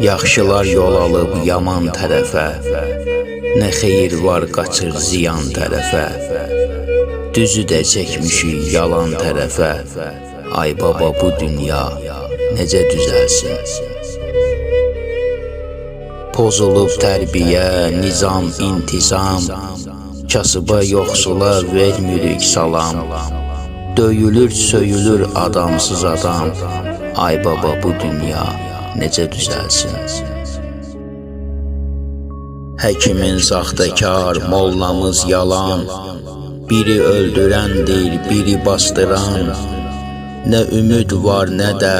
Yaxşılar yol alıb yaman tərəfə Nə xeyir var qaçır ziyan tərəfə. Düzü də çəkmişik yalan tərəfə. Ay baba bu dünya necə düzəlsin? Pozulub tərbiyə, nizam, intizam Kasıba yoxsula vermirik salam. Döyülür, söyülür adamsız adam. Ay baba bu dünya necə düzəlsin? Həkimin saxtakar, mollamız yalan. Biri öldürəndir, biri bastıran. Nə ümid var, nə də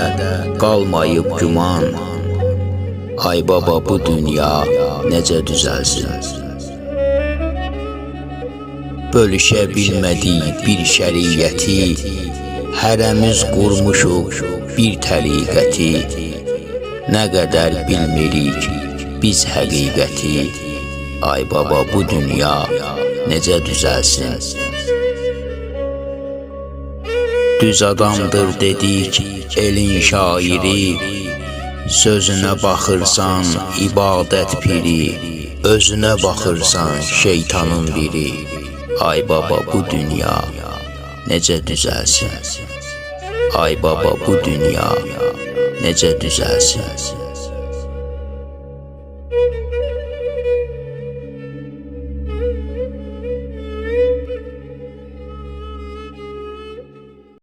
qalmayıb güman. Ay baba bu dünya necə düzəlsin? Bölüşə bilmədik bir şəriəti Hərəmiz qurmuşuq bir təriqəti Nə qədər bilmirik biz həqiqəti Ay baba bu dünya necə düzəlsin Düz adamdır dedik elin şairi. Sözünə baxırsan ibadət piri. Özünə baxırsan şeytanın biri. Ay baba bu dünya necə düzəlsin Ay baba bu dünya necə düzəlsin